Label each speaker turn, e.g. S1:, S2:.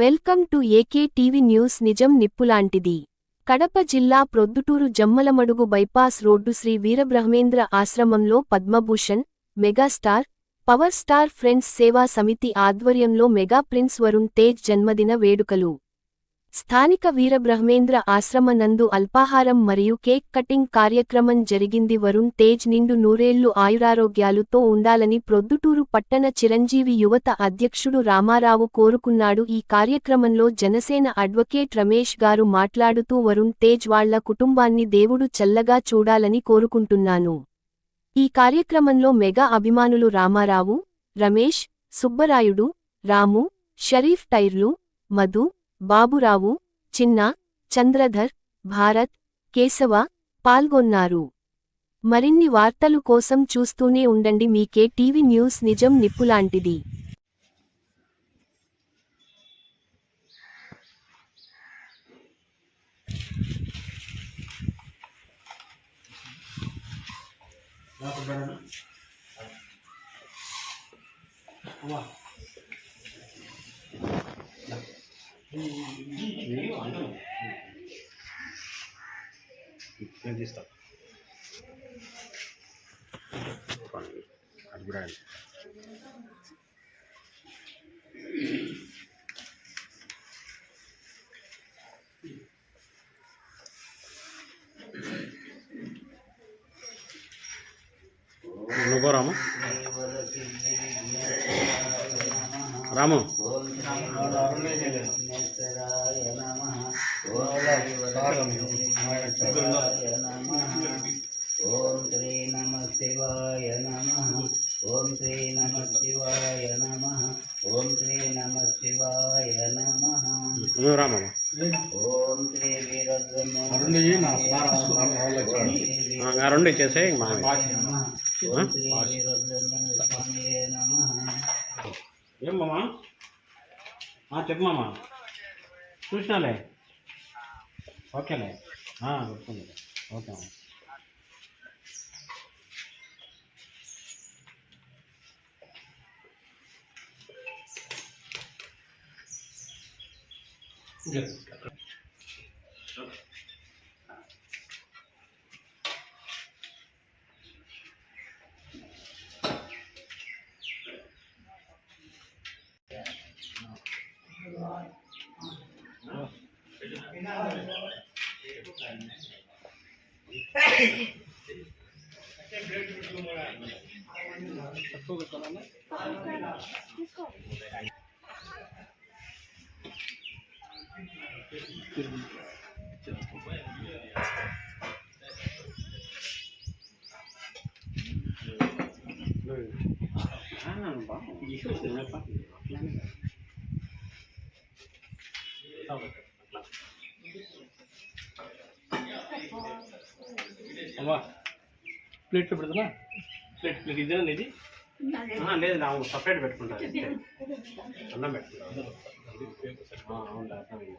S1: Welcome to AK TV news నిజం నిప్పులాంటిది. కడప జిల్లా ప్రొద్దుటూరు జమ్మలమడుగు బైపాస్ రోడ్డు శ్రీ వీరబ్రహ్మేంద్ర ఆశ్రమంలో Padma Bhushan megastar power star friends సేవా సమితి ఆధ్వర్యంలో మెగా ప్రిన్స్ వరుణ్ తేజ్ జన్మదిన వేడుకలు. స్థానిక వీరబ్రహ్మేంద్ర ఆశ్రమ నందు అల్పాహారం మరియు కేక్ కటింగ్ కార్యక్రమం జరిగింది. వరుణ్ తేజ్ నిండు నూరేళ్ళు ఆయురారోగ్యాలుతో ఉండాలని ప్రొద్దుటూరు పట్టణ చిరంజీవి యువత అధ్యక్షుడు రామారావు కోరుకున్నాడు. ఈ కార్యక్రమంలో జనసేన అడ్వకేట్ రమేష్ గారు మాట్లాడుతూ వరుణ్ తేజ్ వాళ్ళ కుటుంబాన్ని దేవుడు చల్లగా చూడాలని కోరుకుంటున్నాను. ఈ కార్యక్రమంలో మెగా అభిమానులు రామారావు రమేష్ సుబ్బరాయుడు రాము షరీఫ్ టైర్లు మధు బాబురావు చిన్న చంద్రధర్ భారత్ కేశవ పాల్గొన్నారు. మరిన్ని వార్తలు కోసం చూస్తూనే ఉండండి మీకే టీవీ న్యూస్ నిజం నిప్పులాంటిది.
S2: నేను తీస్తా అది కూడా నువ్వు రాము? రాము.
S3: ఓం శ్రీ నమ శివాయ నమ. ఓం శ్రీ నమ శివాయ నమ. ఓం శ్రీ నమ శివాయ నమ. ఓం శ్రీ వీరబ్రహ్మ
S2: రెండు ఇచ్చేసే
S3: ఓం శ్రీ వీరబ్రహ్మ నమ
S2: ఏం మామా? చెప్పు మామా. చూసినాలే. ఓకేలే గుర్తుంది ఓకే మామ
S4: అమ్మా ప్లేట్లో పెడుతున్నా ప్లేట్ ప్లేట్ ఇదేనా ఇది
S2: లేదు నా సపరేట్ పెట్టుకుంటాను అన్నం పెట్టుకుంటాను. అవును అర్థమైంది.